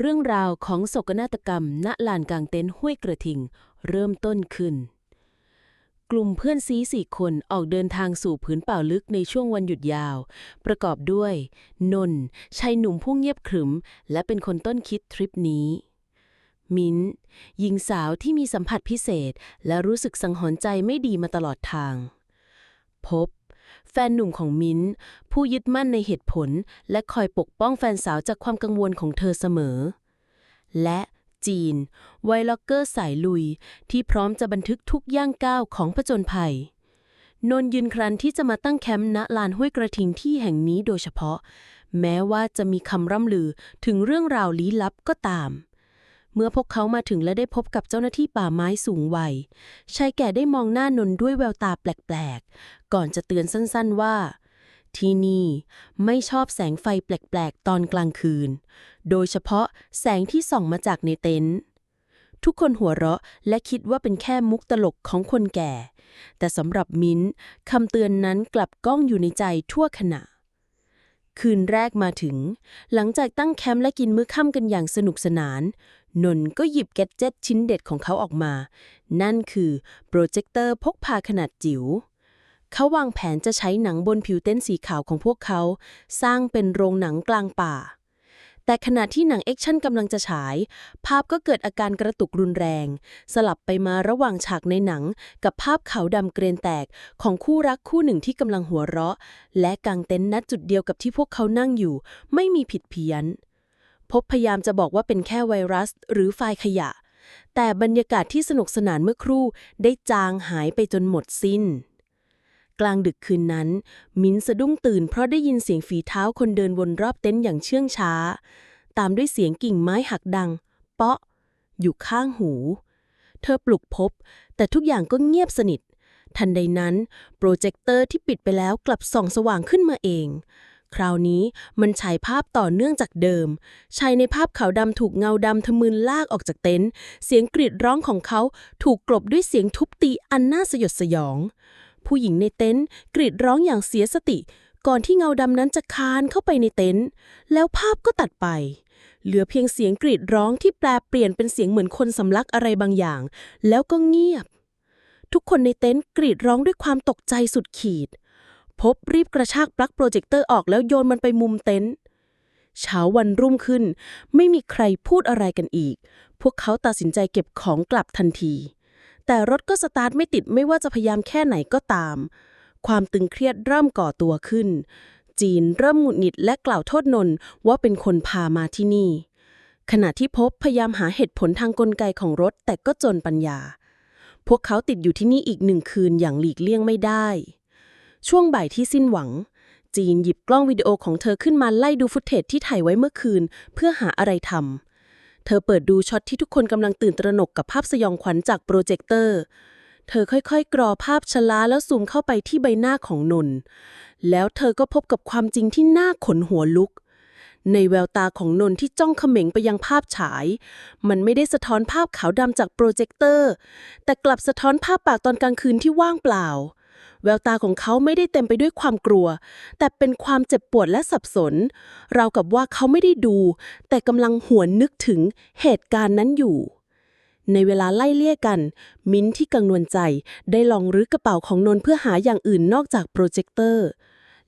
เรื่องราวของโศกนาฏกรรม ณ ลานกลางเต็นท์ห้วยกระทิง เริ่มต้นขึ้น กลุ่มเพื่อนซีสี่คนออกเดินทางสู่ผืนป่าลึกในช่วงวันหยุดยาว ประกอบด้วย นนท์ชายหนุ่มผู้เงียบขรึม และเป็นคนต้นคิดทริปนี้ มิ้น หญิงสาวที่มีสัมผัสพิเศษ และรู้สึกสังหรณ์ใจไม่ดีมาตลอดทาง พบ แฟนหนุ่มของมิ้นผู้ยึดมั่นในเหตุผล และคอยปกป้องแฟนสาวจากความกังวลของเธอเสมอ และจีนไวล็อกเกอร์สายลุยที่พร้อมจะบันทึกทุกย่างก้าวของผจญภัย นนยืนครันที่จะมาตั้งแคมป์ณลานห้วยกระทิงที่แห่งนี้โดยเฉพาะ แม้ว่าจะมีคำร่ำลือถึงเรื่องราวลี้ลับก็ตาม เมื่อพวกเขามาถึงและได้พบกับเจ้าหน้าที่ป่าไม้สูงวัยชายแก่ได้มองหน้านนด้วยแววตาแปลกๆ ก่อนจะเตือนสั้นๆว่า ที่นี่ไม่ชอบแสงไฟแปลกๆ ตอนกลางคืน โดยเฉพาะแสงที่ส่องมาจากในเต็นท์ทุกคนหัวเราะและคิดว่าเป็นแค่มุกตลกของคนแก่ แต่สำหรับมิ้นท์คำเตือนนั้นกลับก้องอยู่ในใจทั่วขณะ คืนแรกมาถึง หลังจากตั้งแคมป์และกินมื้อค่ำกันอย่างสนุกสนาน นนท์ก็หยิบแกดเจ็ตชิ้นเด็ดของเขาออกมา นั่นคือโปรเจคเตอร์พกพาขนาดจิ๋ว เขาวางแผนจะใช้หนังบนผิวเต็นท์สีขาวของพวกเขา สร้างเป็นโรงหนังกลางป่า แต่ขณะที่หนังแอคชั่นกำลังจะฉาย ภาพก็เกิดอาการกระตุกรุนแรง สลับไปมาระหว่างฉากในหนัง กับภาพขาวดำเกรนแตกของคู่รักคู่หนึ่งที่กำลังหัวเราะ และกางเต็นท์ณจุดเดียวกับที่พวกเขานั่งอยู่ ไม่มีผิดเพี้ยน พบพยายามจะบอกว่าเป็นแค่ไวรัส หรือไฟล์ขยะ แต่บรรยากาศที่สนุกสนานเมื่อครู่ได้จางหายไปจนหมดสิ้น กลางดึกคืนนั้น มิ้นสะดุ้งตื่นเพราะได้ยินเสียงฝีเท้าคนเดินวนรอบเต็นท์อย่างเชื่องช้า ตามด้วยเสียงกิ่งไม้หักดัง เปาะ อยู่ข้างหู เธอปลุกพบ แต่ทุกอย่างก็เงียบสนิท ทันใดนั้น โปรเจคเตอร์ที่ปิดไปแล้วกลับส่องสว่างขึ้นมาเอง คราวนี้มันฉายภาพต่อเนื่องจากเดิม ชายในภาพขาวดำถูกเงาดำทะมึนลากออกจากเต็นท์ เสียงกรีดร้องของเขาถูกกลบด้วยเสียงทุบตีอันน่าสยดสยอง ผู้หญิงในเต็นท์กรีดร้องอย่างเสียสติ ก่อนที่เงาดำนั้นจะคานเข้าไปในเต็นท์แล้วภาพก็ตัดไป เหลือเพียงเสียงกรีดร้องที่แปลเปลี่ยนเป็นเสียงเหมือนคนสำลักอะไรบางอย่าง แล้วก็เงียบ ทุกคนในเต็นท์กรีดร้องด้วยความตกใจสุดขีด พบรีบกระชากปลั๊กโปรเจคเตอร์ออกแล้วโยนมันไปมุมเต็นท์เช้าวันรุ่งขึ้น ไม่มีใครพูดอะไรกันอีก พวกเขาตัดสินใจเก็บของกลับทันที แต่รถก็สตาร์ทไม่ติดไม่ว่าจะพยายามแค่ไหนก็ตาม ความตึงเครียดเริ่มก่อตัวขึ้น จีนเริ่มหงุดหงิดและกล่าวโทษนนท์ว่าเป็นคนพามาที่นี่ ขณะที่พบพยายามหาเหตุผลทางกลไกของรถแต่ก็จนปัญญา พวกเขาติดอยู่ที่นี่อีกหนึ่งคืนอย่างหลีกเลี่ยงไม่ได้ ช่วงบ่ายที่สิ้นหวัง จีนหยิบกล้องวิดีโอของเธอขึ้นมาไล่ดูฟุตเทจที่ถ่ายไว้เมื่อคืน เพื่อหาอะไรทำ เธอเปิดดูช็อตที่ทุกคนกำลังตื่นตระหนกกับภาพสยองขวัญจากโปรเจคเตอร์ เธอค่อยๆ กรอภาพชะล้าแล้วซูมเข้าไปที่ใบหน้าของนนท์แล้วเธอก็พบกับความจริงที่น่าขนหัวลุก ในแววตาของนนท์ที่จ้องเขม็งไปยังภาพฉาย มันไม่ได้สะท้อนภาพขาวดำจากโปรเจคเตอร์ แต่กลับสะท้อนภาพปากตอนกลางคืนที่ว่างเปล่า แววตาของเขาไม่ได้เต็มไปด้วยความกลัว แต่เป็นความเจ็บปวดและสับสน เราวกับว่าเขาไม่ได้ดู แต่กำลังหวนนึกถึงเหตุการณ์นั้นอยู่ ในเวลาไล่เลี่ยกัน มิ้นที่กังวลใจได้ลองรื้อกระเป๋าของนนเพื่อหาอย่างอื่นนอกจากโปรเจคเตอร์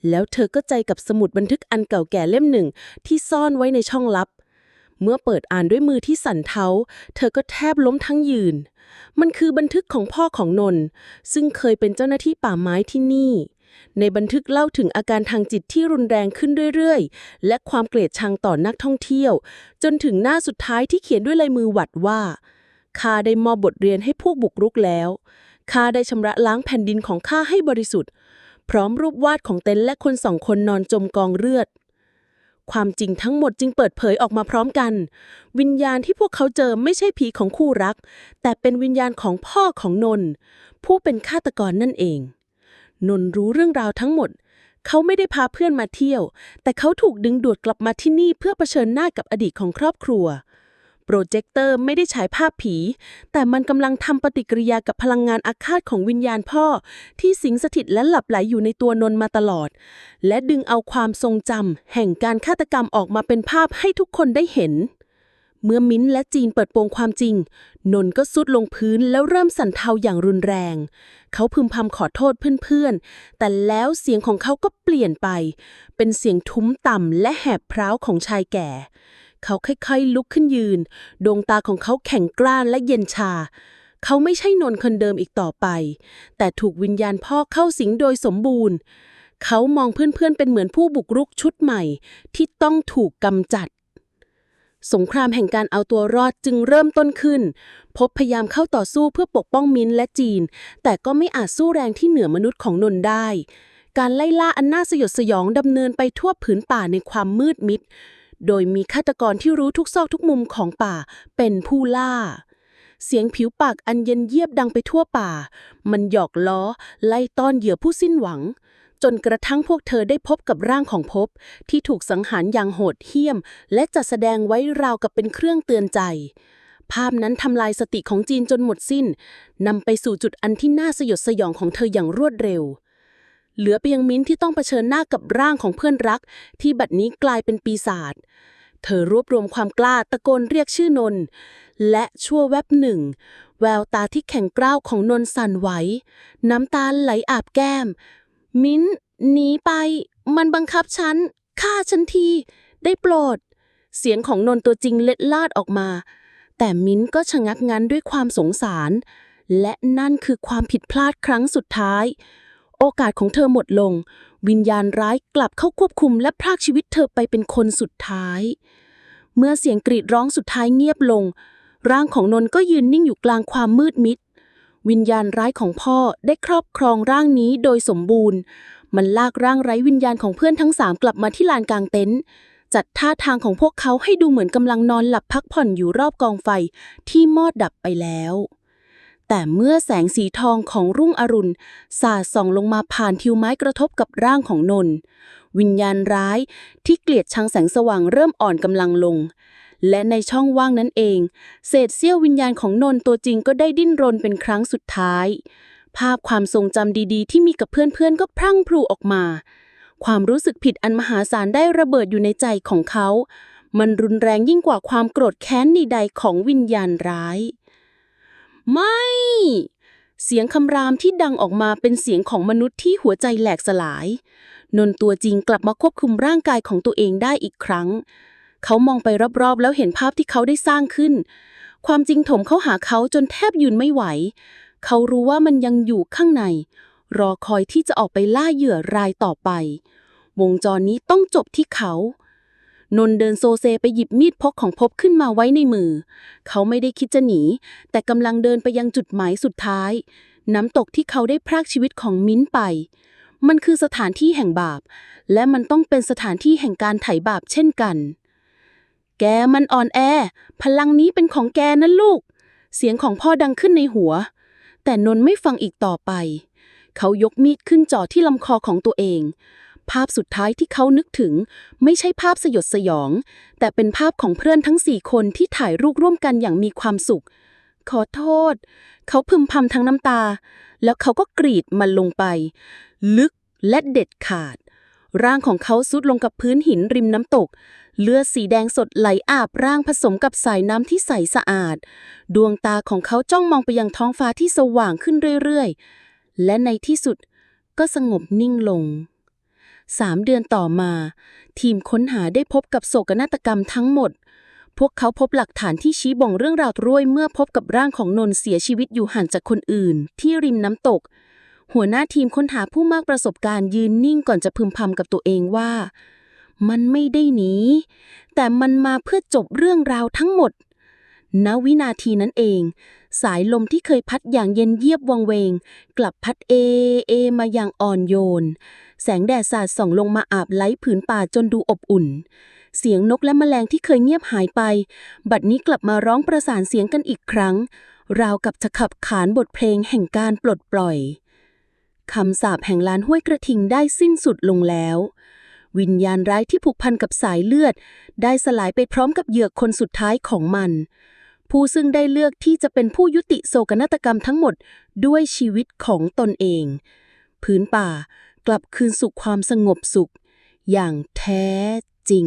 แล้วเธอก็ใจกับสมุดบันทึกอันเก่าแก่เล่มหนึ่งที่ซ่อนไว้ในช่องลับ เมื่อเปิดอ่านด้วยมือที่สั่นเทาเธอก็แทบล้มทั้งยืน มันคือบันทึกของพ่อของนนท์ซึ่งเคยเป็นเจ้าหน้าที่ป่าไม้ที่นี่ ในบันทึกเล่าถึงอาการทางจิตที่รุนแรงขึ้นเรื่อยๆ และความเกลียดชังต่อนักท่องเที่ยว จนถึงหน้าสุดท้ายที่เขียนด้วยลายมือหวัดว่าข้าได้มอบบทเรียนให้พวกบุกรุกแล้วข้าได้ชำระล้างแผ่นดินของข้าให้บริสุทธิ์ พร้อมรูปวาดของเต็นท์และคนสองคนนอนจมกองเลือด ความจริงทั้งหมดจึงเปิดเผยออกมาพร้อมกัน วิญญาณที่พวกเขาเจอไม่ใช่ผีของคู่รัก แต่เป็นวิญญาณของพ่อของนนท์ผู้เป็นฆาตกรนั่นเอง นนท์รู้เรื่องราวทั้งหมด เขาไม่ได้พาเพื่อนมาเที่ยว แต่เขาถูกดึงดูดกลับมาที่นี่เพื่อเผชิญหน้ากับอดีตของครอบครัว โปรเจคเตอร์ไม่ได้ฉายภาพผี แต่มันกำลังทำปฏิกิริยากับพลังงานอาฆาตของวิญญาณพ่อ ที่สิงสถิตและหลับไหลอยู่ในตัวนนท์มาตลอด และดึงเอาความทรงจำแห่งการฆาตกรรมออกมาเป็นภาพให้ทุกคนได้เห็นเมื่อมิ้นและจีนเปิดโปงความจริง นนท์ก็สุดลงพื้นแล้วเริ่มสั่นเทาอย่างรุนแรง เขาพึมพำขอโทษเพื่อนๆ แต่แล้วเสียงของเขาก็เปลี่ยนไป เป็นเสียงทุ้มต่ำและแหบพร้าวของชายแก่ เขาค่อยๆลุกขึ้นยืน ดวงตาของเขาแข็งกร้านและเย็นชา เขาไม่ใช่นนท์คนเดิมอีกต่อไป แต่ถูกวิญญาณพ่อเข้าสิงโดยสมบูรณ์ เขามองเพื่อนๆเป็นเหมือนผู้บุกรุกชุดใหม่ ที่ต้องถูกกำจัดสงครามแห่งการเอาตัวรอดจึงเริ่มต้นขึ้น พบพยายามเข้าต่อสู้เพื่อปกป้องมินและจีน แต่ก็ไม่อาจสู้แรงที่เหนือมนุษย์ของนนท์ได้ การไล่ล่าอันน่าสยดสยองดำเนินไปทั่วผืนป่าในความมืดมิด โดยมีฆาตกรที่รู้ทุกซอกทุกมุมของป่าเป็นผู้ล่า เสียงผิวปากอันเย็นเยียบดังไปทั่วป่า มันหยอกล้อ ไล่ต้อนเหยื่อผู้สิ้นหวัง จนกระทั่งพวกเธอได้พบกับร่างของภพที่ถูกสังหารอย่างโหดเหี้ยม และจัดแสดงไว้ราวกับเป็นเครื่องเตือนใจภาพนั้นทำลายสติของจีนจนหมดสิ้น นำไปสู่จุดอันที่น่าสยดสยองของเธออย่างรวดเร็ว เหลือเพียงมิ้นที่ต้องเผชิญหน้ากับร่างของเพื่อนรัก ที่บัดนี้กลายเป็นปีศาจเธอรวบรวมความกล้าตะโกนเรียกชื่อนนท์และชั่วแวบหนึ่ง แววตาที่แข็งกร้าวของนนท์สั่นไหว น้ำตาไหลอาบแก้ม มิ้นหนีไป มันบังคับฉันฆ่าฉันที ได้โปรด เสียงของนนท์ตัวจริงเล็ดลาดออกมา แต่มิ้นก็ชะงักงันด้วยความสงสาร และนั่นคือความผิดพลาดครั้งสุดท้าย โอกาสของเธอหมดลง วิญญาณร้ายกลับเข้าควบคุมและพรากชีวิตเธอไปเป็นคนสุดท้าย เมื่อเสียงกรีดร้องสุดท้ายเงียบลง ร่างของนนท์ก็ยืนนิ่งอยู่กลางความมืดมิด วิญญาณร้ายของพ่อได้ครอบครองร่างนี้โดยสมบูรณ์ มันลากร่างไร้วิญญาณของเพื่อนทั้งสามกลับมาที่ลานกลางเต็นท์จัดท่าทางของพวกเขาให้ดูเหมือนกำลังนอนหลับพักผ่อนอยู่รอบกองไฟที่มอดดับไปแล้ว แต่เมื่อแสงสีทองของรุ่งอรุณ สาดส่องลงมาผ่านทิวไม้กระทบกับร่างของนนท์วิญญาณร้ายที่เกลียดชังแสงสว่างเริ่มอ่อนกำลังลง และในช่องว่างนั้นเอง เศษเสี้ยววิญญาณของนนท์ตัวจริงก็ได้ดิ้นรนเป็นครั้งสุดท้าย ภาพความทรงจำดีๆ ที่มีกับเพื่อนๆ ก็พรั่งพรูออกมา ความรู้สึกผิดอันมหาศาลได้ระเบิดอยู่ในใจของเขา มันรุนแรงยิ่งกว่าความโกรธแค้นใดๆของวิญญาณร้าย ไม่ เสียงคำรามที่ดังออกมาเป็นเสียงของมนุษย์ที่หัวใจแหลกสลาย นนตัวจริงกลับมาควบคุมร่างกายของตัวเองได้อีกครั้ง เขามองไปรอบๆ แล้วเห็นภาพที่เขาได้สร้างขึ้น ความจริงถมเข้าหาเขาจนแทบยืนไม่ไหว เขารู้ว่ามันยังอยู่ข้างใน รอคอยที่จะออกไปล่าเหยื่อรายต่อไป วงจรนี้ต้องจบที่เขา นนเดินโซเซไปหยิบมีดพกของพบขึ้นมาไว้ในมือ เขาไม่ได้คิดจะหนี แต่กำลังเดินไปยังจุดหมายสุดท้าย น้ำตกที่เขาได้พรากชีวิตของมิ้นไป มันคือสถานที่แห่งบาป และมันต้องเป็นสถานที่แห่งการไถ่บาปเช่นกัน แกมันอ่อนแอ พลังนี้เป็นของแกนะลูก เสียงของพ่อดังขึ้นในหัว แต่นนไม่ฟังอีกต่อไป เขายกมีดขึ้นจ่อที่ลำคอของตัวเอง ภาพสุดท้ายที่เขานึกถึง ไม่ใช่ภาพสยดสยอง แต่เป็นภาพของเพื่อนทั้งสี่คนที่ถ่ายรูปร่วมกันอย่างมีความสุข ขอโทษ เขาพึมพำทั้งน้ำตา แล้วเขาก็กรีดมันลงไป ลึกและเด็ดขาด ร่างของเขาซุดลงกับพื้นหินริมน้ำตก เลือดสีแดงสดไหลอาบร่างผสมกับสายน้ำที่ใสสะอาด ดวงตาของเขาจ้องมองไปยังท้องฟ้าที่สว่างขึ้นเรื่อยๆ และในที่สุดก็สงบนิ่งลง สามเดือนต่อมา ทีมค้นหาได้พบกับโศกนาฏกรรมทั้งหมด พวกเขาพบหลักฐานที่ชี้บ่งเรื่องราวรวยเมื่อพบกับร่างของนนท์เสียชีวิตอยู่ห่างจากคนอื่น ที่ริมน้ำตก หัวหน้าทีมค้นหาผู้มากประสบการณ์ยืนนิ่งก่อนจะพึมพำกับตัวเองว่า มันไม่ได้หนีแต่มันมาเพื่อจบเรื่องราวทั้งหมดณวินาทีนั้นเอง สายลมที่เคยพัดอย่างเย็นเยียบวังเวง กลับพัดเอ เอมาอย่างอ่อนโยน แสงแดดสาดส่องลงมาอาบไล้ผืนป่าจนดูอบอุ่น เสียงนกและแมลงที่เคยเงียบหายไป บัดนี้กลับมาร้องประสานเสียงกันอีกครั้ง ราวกับจะขับขานบทเพลงแห่งการปลดปล่อยคำสาปแห่งลานห้วยกระทิงได้สิ้นสุดลงแล้ว วิญญาณร้ายที่ผูกพันกับสายเลือด ได้สลายไปพร้อมกับเหยื่อคนสุดท้ายของมัน ผู้ซึ่งได้เลือกที่จะเป็นผู้ยุติโศกนาฏกรรมทั้งหมดด้วยชีวิตของตนเอง พื้นป่า กลับคืนสู่ความสงบสุข อย่างแท้จริง